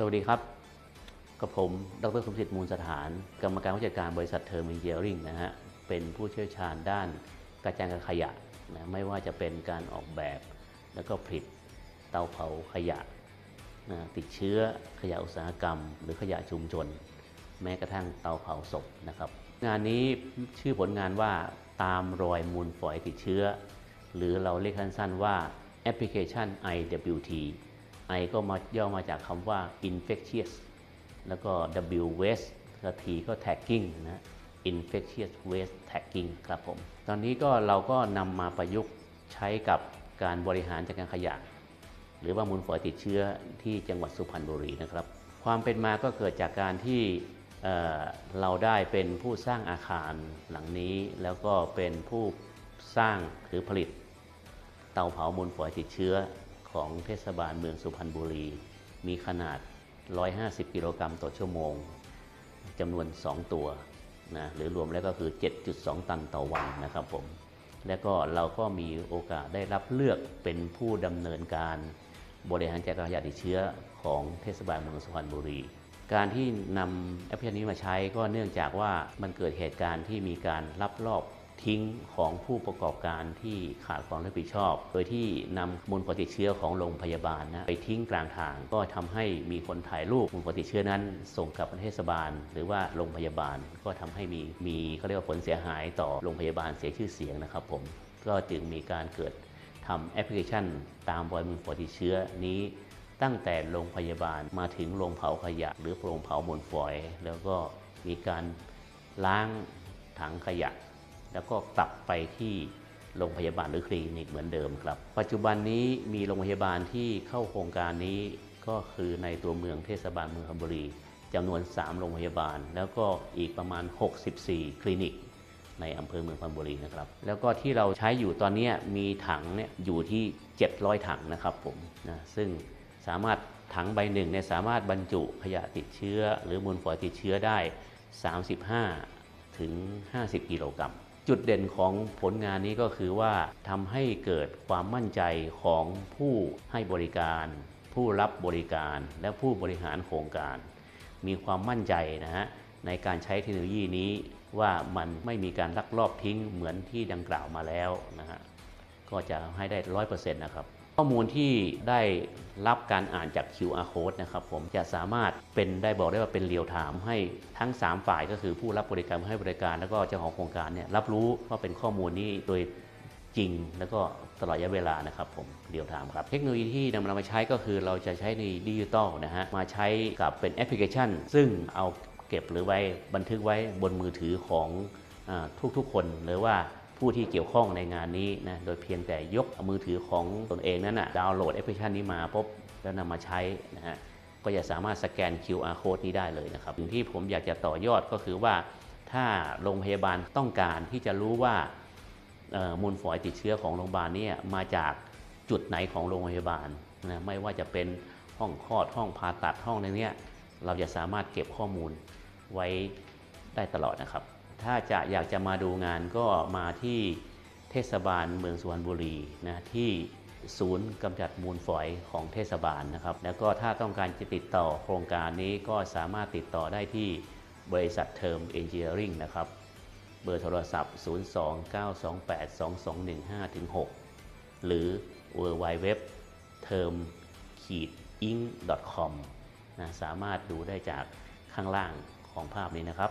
สวัสดีครับ กับผม ดรสมศิษฐ์มูลสถาน กรรมการผู้จัดการบริษัทเทอร์มินเจอริงนะฮะ เป็นผู้เชี่ยวชาญด้านกระจายขยะนะ ไม่ว่าจะเป็นการออกแบบ แล้วก็ผลิตเตาเผาขยะนะติดเชื้อขยะอุตสาหกรรม หรือขยะชุมชน แม้กระทั่งเตาเผาศพนะครับ งานนี้ชื่อผลงานว่าตามรอยมูลฝอยติดเชื้อ หรือเราเรียกสั้นๆว่าแอปพลิเคชัน IWT I ก็มาย่อมาจากคำว่า infectious แล้วก็ W waste ก็ T ก็ tagging นะ infectious waste tagging ครับผม ตอนนี้ก็เราก็นำมาประยุกต์ใช้กับการบริหารจัดการขยะ หรือว่ามูลฝอยติดเชื้อที่จังหวัดสุพรรณบุรีนะครับ ความเป็นมาก็เกิดจากการที่เเราได้เป็นผู้สร้างอาคารหลังนี้ แล้วก็เป็นผู้สร้างหรือผลิตเตาเผามูลฝอยติดเชื้อ ของเทศบาลเมืองสุพรรณบุรี มีขนาด 150 กิโลกรัมต่อชั่วโมงจำนวน 2 ตัวนะหรือรวมแล้วก็คือ 7.2 ตันต่อวันนะครับผม และก็เราก็มีโอกาสได้รับเลือกเป็นผู้ดำเนินการบริหารจัดการขยะติดเชื้อของเทศบาลเมืองสุพรรณบุรี การที่นำแอปพลิเคชันนี้มาใช้ก็เนื่องจากว่ามันเกิดเหตุการณ์ที่มีการลับลอบ ทิ้งของผู้ประกอบการที่ขาดความรับผิดชอบ โดยที่นำมูลฝอยติดเชื้อของโรงพยาบาลนะไปทิ้งกลางทาง ก็ทำให้มีคนถ่ายรูปมูลฝอยติดเชื้อนั้น ส่งกลับประเทศบาล หรือว่าโรงพยาบาลก็ทำให้มีมีเขาเรียกว่าผลเสียหายต่อโรงพยาบาลเสียชื่อเสียงนะครับผมก็จึงมีการเกิดทำแอปพลิเคชัน ตามรอยมูลฝอยติดเชื้อนี้ตั้งแต่โรงพยาบาลมาถึงโรงเผาขยะ หรือโรงเผามูลฝอย แล้วก็มีการล้างถังขยะ แล้วก็กลับไปที่โรงพยาบาลหรือคลินิกเหมือนเดิมครับ ปัจจุบันนี้มีโรงพยาบาลที่เข้าโครงการนี้ก็คือในตัวเมืองเทศบาลเมืองธนบุรีจำนวน 3 โรงพยาบาล แล้วก็อีกประมาณ 64 คลินิก ในอำเภอเมืองพันบุรีนะครับ แล้วก็ที่เราใช้อยู่ตอนนี้มีถังเนี่ยอยู่ที่ 700 ถังนะครับผมนะซึ่งสามารถถังใบหนึ่งเนี่ยสามารถบรรจุขยะติดเชื้อ หรือมูลฝอยติดเชื้อได้ 35 ถึง 50 กิโลกรัม จุดเด่นของผลงานนี้ก็คือว่าทำให้เกิดความมั่นใจของผู้ให้บริการ ผู้รับบริการและผู้บริหารโครงการ มีความมั่นใจนะฮะในการใช้เทคโนโลยีนี้ว่ามันไม่มีการลักลอบทิ้งเหมือนที่ดังกล่าวมาแล้วนะฮะก็จะให้ได้ร้อยเปอร์เซ็นต์นะครับ ข้อมูลที่ได้รับการอ่านจาก QR code นะครับผมจะสามารถเป็นได้บอกได้ว่าเป็นเรียวไทม์ให้ทั้ง 3 ฝ่ายก็คือผู้รับบริการให้บริการ แล้วก็เจ้าของโครงการเนี่ยรับรู้ว่าเป็นข้อมูลนี้โดยจริง แล้วก็ตลอดระยะเวลานะครับผมเดียวถามครับ เทคโนโลยีที่นำมาใช้ก็คือเราจะใช้ในดิจิตอลนะฮะมาใช้กับเป็นแอปพลิเคชัน ซึ่งเอาเก็บหรือไว้บันทึกไว้บนมือถือของอทุกๆคนหรือว่า ผู้ที่เกี่ยวข้องในงานนี้นะ โดยเพียงแต่ยกมือถือของตนเองนั้นนะดาวน์โหลดแอปพลิเคชันนี้มาปุ๊บแล้วนำมาใช้นะฮะก็จะสามารถสแกน QR code นี้ได้เลยนะครับสิ่งที่ผมอยากจะต่อยอดก็คือว่า ถ้าโรงพยาบาลต้องการที่จะรู้ว่ามูลฝอยติดเชื้อของโรงพยาบาลเนี่ยมาจากจุดไหนของโรงพยาบาลนะไม่ว่าจะเป็นห้องคลอดห้องผ่าตัดห้องในเนี้ยเราจะสามารถเก็บข้อมูลไว้ได้ตลอดนะครับ ถ้าจะอยากจะมาดูงานก็มาที่เทศบาลเมืองสุพรรณบุรีนะที่ศูนย์กำจัดมูลฝอยของเทศบาลนะครับ แล้วก็ถ้าต้องการจะติดต่อโครงการนี้ก็สามารถติดต่อได้ที่บริษัทเทอมเอนจิเนียริงนะครับ เบอร์โทรศัพท์ 029282215ถึง6หรือ w w w t e r m i n c com นะสามารถดูได้จากข้างล่างของภาพนี้นะครับ